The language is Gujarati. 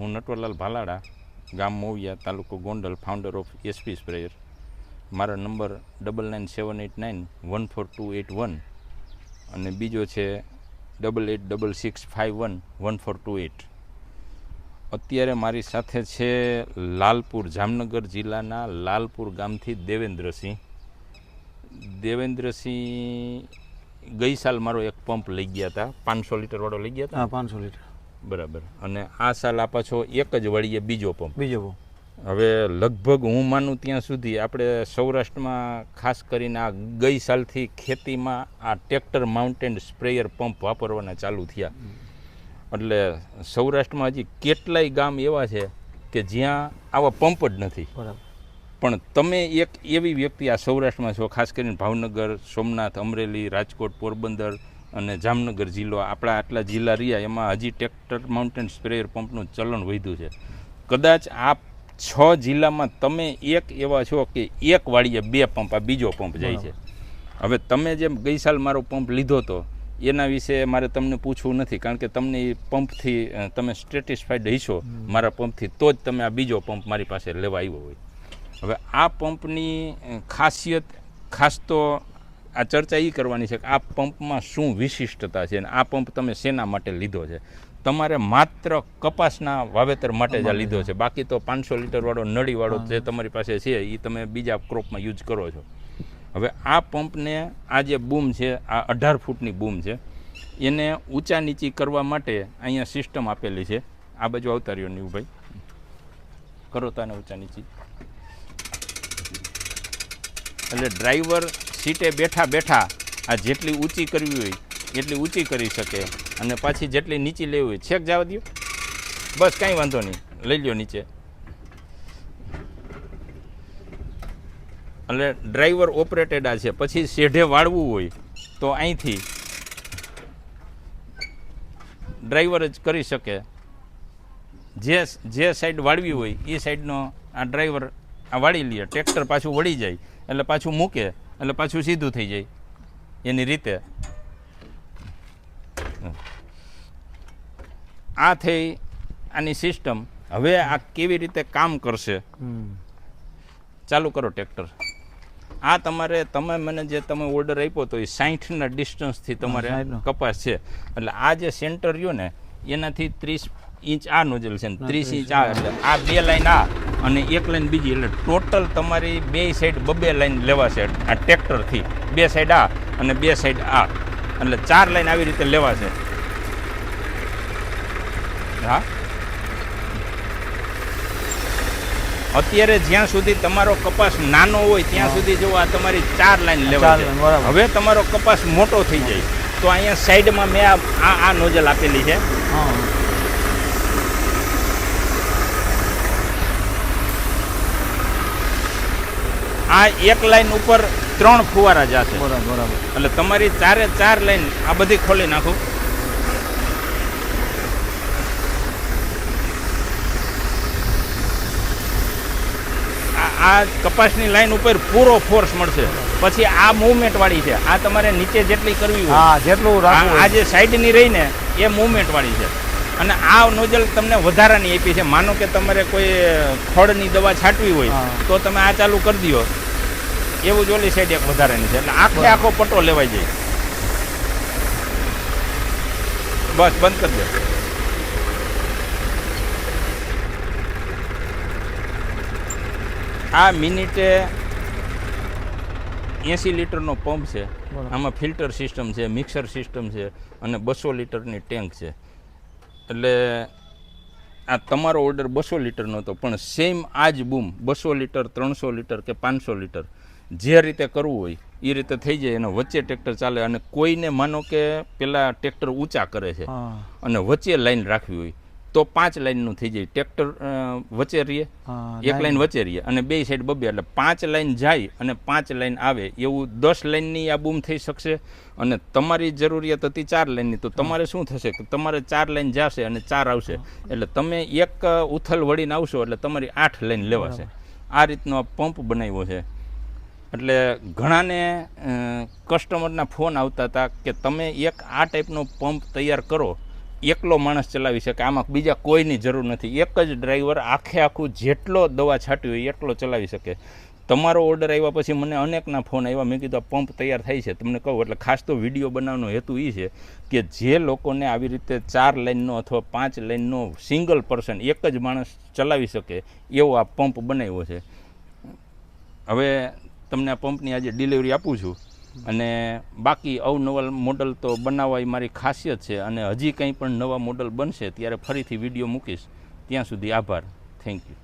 હું નટવરલાલ ભાલાડા, ગામ મોવિયા, તાલુકો Gondal founder of SP sprayer મારો number double nine seven eight nine one four two eight one અને બીજો છે double eight double six five one one four two eight અત્યારે મારી સાથે છે લાલપુર, જામનગર જિલ્લાના લાલપુર ગામથી દેવેન્દ્રસિંહ. દેવેન્દ્રસિંહ ગઈ સાલ મારો એક પંપ લઈ ગયા હતા, પાંચસો લીટરવાળો લઈ ગયા હતા? પાંચસો લીટર. બરાબર. અને આ સાલ આ પાછો એક જ વળીએ બીજો પંપ. બીજો પંપ. હવે લગભગ હું માનું ત્યાં સુધી આપણે સૌરાષ્ટ્રમાં ખાસ કરીને આ ગઈ સાલથી ખેતીમાં આ ટ્રેક્ટર માઉન્ટેન સ્પ્રેયર પંપ વાપરવાના ચાલુ થયા. એટલે સૌરાષ્ટ્રમાં હજી કેટલાય ગામ એવા છે કે જ્યાં આવા પંપ જ નથી. બરાબર. પણ તમે એક એવી વ્યક્તિ આ સૌરાષ્ટ્રમાં છો ખાસ કરીને ભાવનગર સોમનાથ અમરેલી રાજકોટ પોરબંદર અને જામનગર જિલ્લો આપણા આટલા જિલ્લા રહ્યા એમાં હજી ટ્રેક્ટર માઉન્ટેન સ્પ્રેયર પંપનું ચલણ વધ્યું છે. કદાચ આ છ જિલ્લામાં તમે એક એવા છો કે એક વાળીએ બે પંપ આ બીજો પંપ જાય છે. હવે તમે જેમ ગઈ સાલ મારો પંપ લીધો હતો એના વિશે મારે તમને પૂછવું નથી કારણ કે તમને એ પંપથી તમે સ્ટેટિસ્ફાઈડ હશો મારા પંપથી તો જ તમે આ બીજો પંપ મારી પાસે લેવા આવ્યો હોય. હવે આ પંપની ખાસિયત ખાસ તો આ ચર્ચા એ કરવાની છે કે આ પંપમાં શું વિશિષ્ટતા છે અને આ પંપ તમે શેના માટે લીધો છે? તમારે માત્ર કપાસના વાવેતર માટે જ આ લીધો છે. બાકી તો પાંચસો લીટરવાળો નળીવાળો જે તમારી પાસે છે એ તમે બીજા ક્રોપમાં યુઝ કરો છો. હવે આ પંપને આ જે બૂમ છે આ અઢાર ફૂટની બૂમ છે એને ઊંચા નીચી કરવા માટે અહીંયા સિસ્ટમ આપેલી છે. આ બાજુ આવતા રહ્યો નીવભાઈ કરો તાને ઊંચા નીચી. એટલે ડ્રાઈવર સીટે બેઠા બેઠા આ જેટલી ઊંચી કરવી હોય એટલી ઊંચી કરી શકે. અને પાછી જેટલી નીચી લેવી હોય, છેક જવા દો બસ કાંઈ વાંધો નહીં. લઈ લ્યો નીચે. એટલે ડ્રાઈવર ઓપરેટેડ આ છે. પછી શેઢે વાળવું હોય તો અહીંથી ડ્રાઈવર જ કરી શકે. જે જે સાઈડ વાળવી હોય, એ સાઈડનો આ ડ્રાઈવર આ વાળી લે. ટ્રેક્ટર પાછું વળી જાય. એટલે પાછું મૂકે એટલે પાછું સીધું થઈ જાય એની રીતે. આ થઈ આની સિસ્ટમ હવે આ કેવી રીતે કામ કરશે? ચાલુ કરો ટ્રેક્ટર. આ તમારે તમે મને જે તમે ઓર્ડર આપ્યો તો એ સાહીઠના ડિસ્ટન્સથી તમારે કપાસ છે. એટલે આ જે સેન્ટર રહ્યું ને એનાથી ત્રીસ ઇંચ આ નોઝલ છે ત્રીસ ઇંચ આ એટલે આ બે લાઈન આ. અને એક લાઈન બીજી એટલે ટોટલ તમારી બે સાઈડ બબે લાઈન લેવાશે આ ટ્રેક્ટરથી. બે સાઈડ આ અને બે સાઈડ આ. એટલે ચાર લાઈન આવી રીતે લેવાશે. હા? અત્યારે જ્યાં સુધી તમારો કપાસ નાનો હોય ત્યાં સુધી જો આ તમારી ચાર લાઈન લેવાય. હવે તમારો કપાસ મોટો થઈ જાય. તો અહીંયા સાઈડમાં મેં આ આ આ નોઝલ આપેલી છે. આ એક લાઈન ઉપર ત્રણ ફુવારા જશે. બરાબર બરાબર. એટલે તમારી ચારે ચાર લાઈન આ બધી ખોલી નાખો. આ- કપાસની લાઈન ઉપર પૂરો ફોર્સ મળશે. પછી આ મૂવમેન્ટ વાળી છે. આ તમારે નીચે જેટલી કરવી હોય. હા જેટલું આ. જે સાઈડની રહી ને એ મૂવમેન્ટ વાળી છે. અને આ નોઝલ તમને વધારાની આપી છે. માનો કે તમારે કોઈ ખડની દવા છાંટવી હોય તો તમે આ ચાલુ કરી દો એવું જ ઓલી સાઈડ એક વધારાની છે. એટલે આખે આખો પટ્ટો લેવાઈ જાય. બસ બંધ કરી દો આ મિનિટે એંસી લીટરનો પંપ છે. આમાં ફિલ્ટર સિસ્ટમ છે મિક્સર સિસ્ટમ છે અને બસો લીટરની ટેન્ક છે. એટલે આ તમારો ઓર્ડર બસો લીટરનો હતો પણ સેમ આ જ બૂમ બસો લીટર ત્રણસો લીટર કે પાંચસો લીટર જે રીતે કરવું હોય એ રીતે થઈ જાય અને વચ્ચે ટ્રેક્ટર ચાલે અને કોઈને માનો કે પેલા ટ્રેક્ટર ઊંચા કરે છે અને વચ્ચે લાઈન રાખવી હોય તો પાંચ લાઇનનું થઈ જાય. ટ્રેક્ટર વચ્ચે રહીએ એક લાઈન. વચ્ચે રહીએ અને બે સાઈડ બબે. એટલે પાંચ લાઈન જાય અને પાંચ લાઈન આવે. એવું દસ લાઈનની આ બૂમ થઈ શકશે અને તમારી જરૂરિયાત હતી ચાર લાઈનની. તો તમારે શું થશે કે તમારે ચાર લાઈન જશે અને ચાર આવશે. એટલે તમે એક ઉથલ વળીને આવશો એટલે તમારી આઠ લાઈન લેવાશે. આ રીતનો આ પંપ બનાવ્યો છે. એટલે ઘણાને કસ્ટમરના ફોન આવતા હતા કે તમે એક આ ટાઈપનો પંપ તૈયાર કરો. એકલો માણસ ચલાવી શકે. આમાં બીજા કોઈની જરૂર નથી. એક જ ડ્રાઈવર આખે આખું જેટલો દવા છાંટી હોય એટલો ચલાવી શકે. તમારો ઓર્ડર આવ્યા પછી મને અનેકના ફોન આવ્યા. મેં કીધું પંપ તૈયાર થાય છે. તમને કહું, એટલે ખાસ તો વીડિયો બનાવવાનો હેતુ એ છે કે જે લોકોને આવી રીતે ચાર લાઇનનો અથવા પાંચ લાઇનનો સિંગલ પર્સન એક જ માણસ ચલાવી શકે, એવો આ પંપ બનાવ્યો છે. હવે તમને આ પંપની આજે ડિલિવરી આપું છું. અને બાકી અવનવા મોડલ તો બનાવવા એ મારી ખાસિયત છે અને હજી કંઈ પણ નવા મોડલ બનશે, ત્યારે ફરીથી વીડિયો મૂકીશ. ત્યાં સુધી આભાર. Thank you